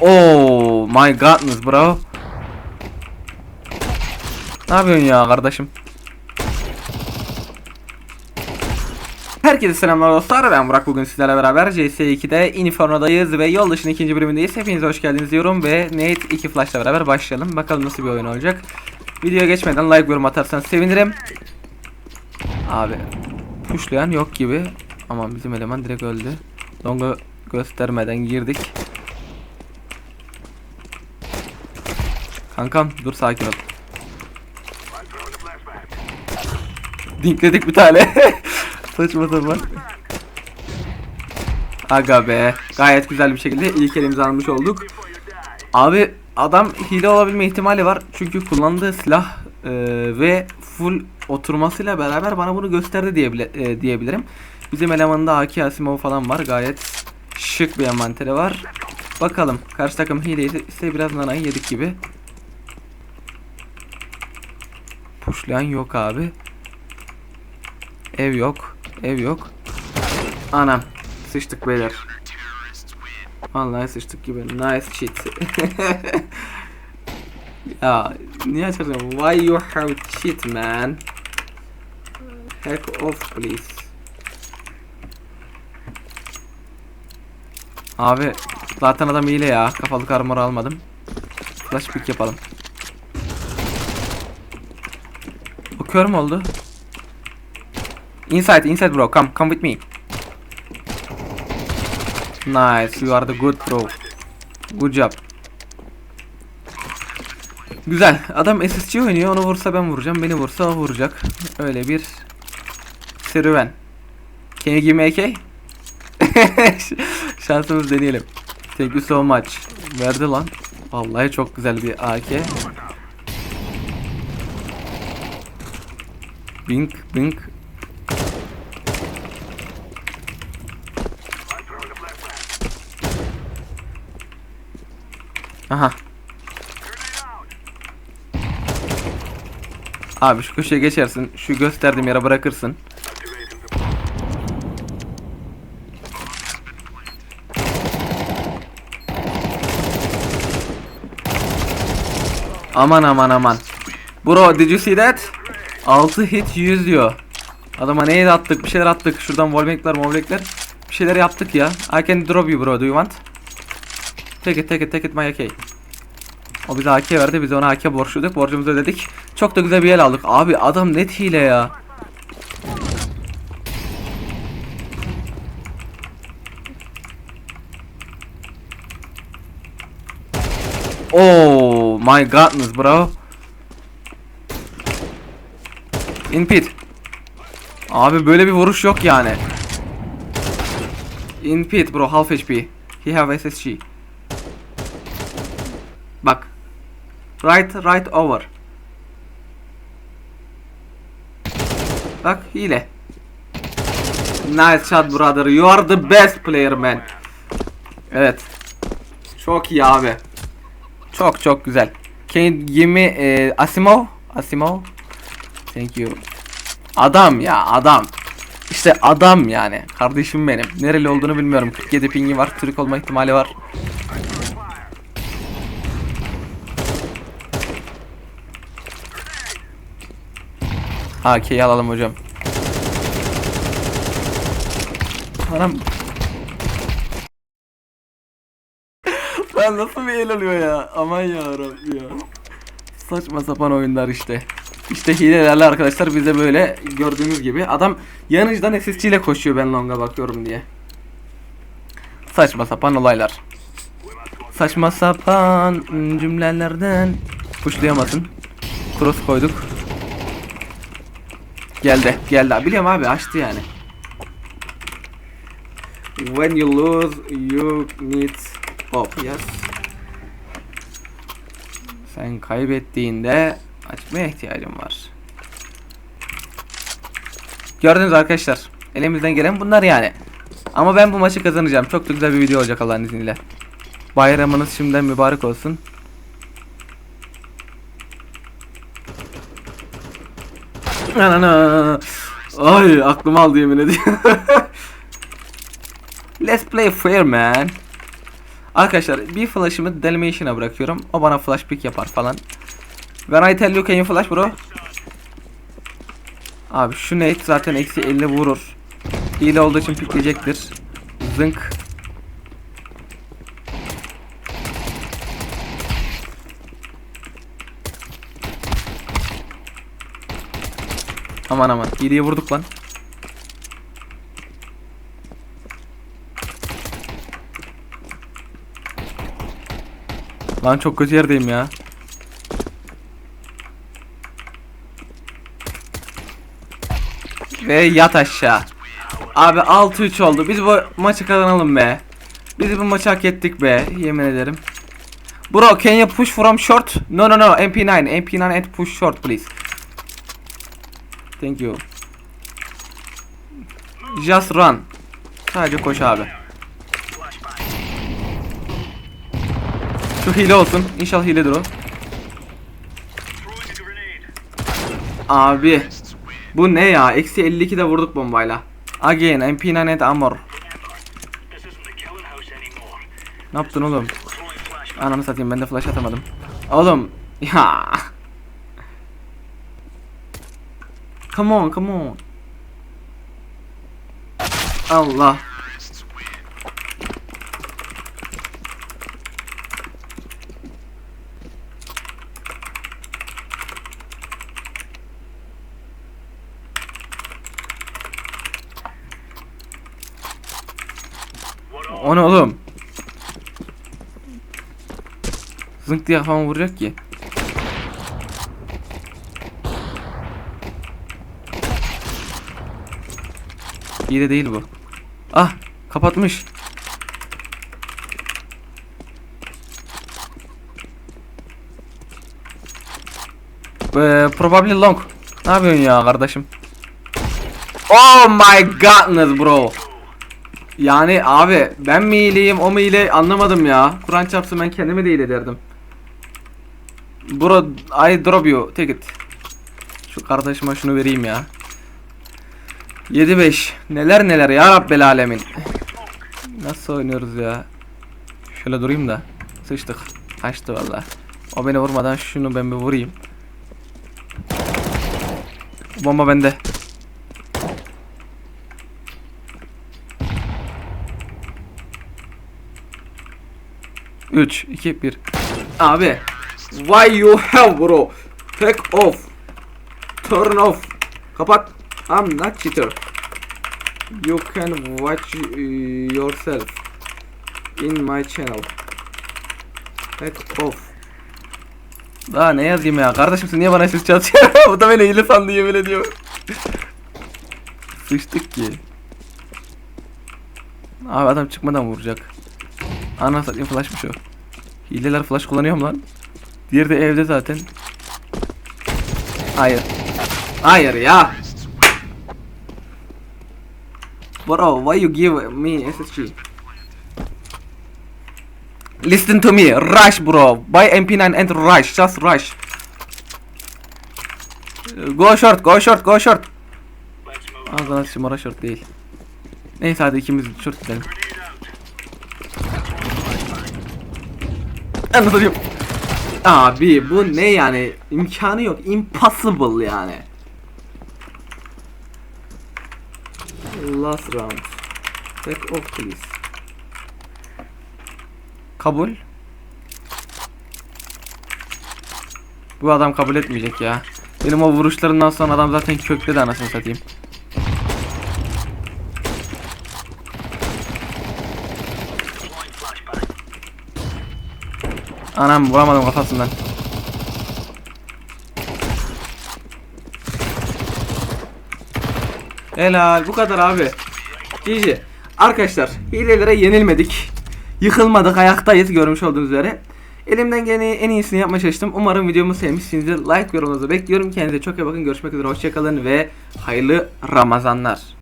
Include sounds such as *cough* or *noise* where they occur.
Oh my godness bro. Ne yapıyorsun ya kardeşim? Herkese selamlar dostlar. Ben Burak. Bugün sizlerle beraber CS2'de Inferno'dayız ve yol dışının ikinci bölümündeyiz. Hepinize hoş geldiniz diyorum ve Nate 2 Flash'la beraber başlayalım. Bakalım nasıl bir oyun olacak. Videoya geçmeden like yorum atarsanız sevinirim. Abi Pushlayan yok gibi. Aman bizim eleman direkt öldü. Longa göstermeden girdik Kankam dur sakin ol. Dinkledik bir tane. *laughs* Saçma sapan. Aga be Gayet güzel bir şekilde ilk elimizi almış olduk. Abi adam hile olabilme ihtimali var. Çünkü kullandığı silah e, ve full oturmasıyla beraber bana bunu gösterdi diyebile, e, diyebilirim. Bizim elemanında AK Asimov falan var. Gayet şık bir envanteri var. Bakalım karşı takım hileydi ise biraz nanayı yedik gibi Pushlayan yok abi Ev yok. Ev yok. Anam. Sıçtık beyler. Vallahi sıçtık gibi. Nice shit. *laughs* ya niye açacağım? Why you have shit man? Hack off please. Abi zaten adam hile ya. Kafalık armor almadım. Flash pick yapalım. O kör oldu? Inside, inside bro. Come, come with me. Nice. You are the good bro. Good job. Güzel. Adam SSC oynuyor. Onu vursa ben vuracağım. Beni vursa o vuracak. Öyle bir serüven. Can you give me AK? *laughs* Şansımız deneyelim. Thank you so much. Verdi lan. Vallahi çok güzel bir AK. Bink, bink. Aha. Abi şu köşeye geçersin. Şu gösterdiğim yere bırakırsın. Aman aman aman. Bro did you see that? 6 hit 100 diyor. Adama neye attık? Bir şeyler attık. Şuradan wallbankler, wallbankler. Bir şeyler yaptık ya. I can drop you bro. Do you want? Take it, take it, take it my AK. O bize AK verdi, biz ona AK borçluyorduk, borcumuzu ödedik. Çok da güzel bir el aldık. Abi adam net hile ya. Oh my godness bro. In pit. Abi böyle bir vuruş yok yani. In pit bro, half HP. He have SSG. Bak. Right right over. Bak hile. Nice shot brother. You are the best player man. Evet. Çok iyi abi. Çok çok güzel. Can you give e, Asimov? Asimov? Thank you. Adam ya adam. İşte adam yani. Kardeşim benim. Nereli olduğunu bilmiyorum. 47 pingi var. Türk olma ihtimali var. AK'yi alalım hocam. Anam. *laughs* Lan nasıl bir el oluyor ya? Aman ya Rabbi ya. Saçma sapan oyunlar işte. İşte hilelerle arkadaşlar bize böyle gördüğünüz gibi adam yanıcıdan SSC ile koşuyor ben longa bakıyorum diye. Saçma sapan olaylar. Saçma sapan cümlelerden puşlayamasın. Cross koyduk. Geldi, geldi. Biliyorum abi açtı yani. When you lose, you need hope. Yes. Sen kaybettiğinde açmaya ihtiyacım var. Gördünüz arkadaşlar. Elimizden gelen bunlar yani. Ama ben bu maçı kazanacağım. Çok da güzel bir video olacak Allah'ın izniyle. Bayramınız şimdiden mübarek olsun. Anana. Ay aklım aldı yemin ediyorum. *laughs* Let's play fair man. Arkadaşlar bir flash'ımı Delimation'a bırakıyorum. O bana flash pick yapar falan. When I tell you can you flash bro? Abi şu nate zaten eksi 50 vurur. Hile olduğu için pikleyecektir. Zınk. Aman aman hileyi vurduk lan. Lan çok kötü yerdeyim ya. Ve yat aşağı. Abi 6-3 oldu. Biz bu maçı kazanalım be. Biz bu maçı hak ettik be. Yemin ederim. Bro, can you push from short? No, no, no. MP9. MP9 and push short, please. Thank you. Just run. Sadece koş abi. Şu hile olsun. İnşallah hiledir o. Abi. Bu ne ya? Eksi 52 de vurduk bombayla. Again MP9 and armor. Ne yaptın oğlum? Ananı satayım ben de flash atamadım. Oğlum *laughs* ya. Come on come on. Allah. O ne oğlum? Zınk diye kafama vuracak ki. İyi de değil bu. Ah kapatmış. Ee, probably long. Ne yapıyorsun ya kardeşim? Oh my godness bro. Yani abi ben mi iyileyim o mu iyile anlamadım ya. Kur'an çarpsın ben kendimi de iyile derdim. Bro I drop you take it. Şu kardeşime şunu vereyim ya. 7-5 neler neler ya Rabbel alemin. Nasıl oynuyoruz ya? Şöyle durayım da. Sıçtık. Kaçtı valla. O beni vurmadan şunu ben bir vurayım. Bomba bende. Üç, iki, bir. Abi. Why you have bro? Take off. Turn off. Kapat. I'm not cheater. You can watch uh, yourself in my channel. Take off. Daha ne yazayım ya? Kardeşim sen niye bana ses çatıyor? *laughs* Bu da beni hile sandı yemin ediyorum. Sıçtık ki. Abi adam çıkmadan vuracak. Ana satayım o. Hileler flash kullanıyorum lan. Diğeri de evde zaten. Hayır. Hayır ya. Bro, why you give me SSG? Listen to me, rush bro. Buy MP9 and rush, just rush. Go short, go short, go short. Ağzına simara short değil. Neyse hadi ikimiz short gidelim. Anlatayım. Abi bu ne yani? İmkanı yok. Impossible yani. Last round. Take off please. Kabul. Bu adam kabul etmeyecek ya. Benim o vuruşlarından sonra adam zaten kökledi anasını satayım. Anam vuramadım kafasından. Helal bu kadar abi. GG. Arkadaşlar hilelere yenilmedik. Yıkılmadık ayaktayız görmüş olduğunuz üzere. Elimden gelen en iyisini yapmaya çalıştım. Umarım videomu sevmişsinizdir. Like yorumunuzu bekliyorum. Kendinize çok iyi bakın. Görüşmek üzere. Hoşçakalın ve hayırlı Ramazanlar.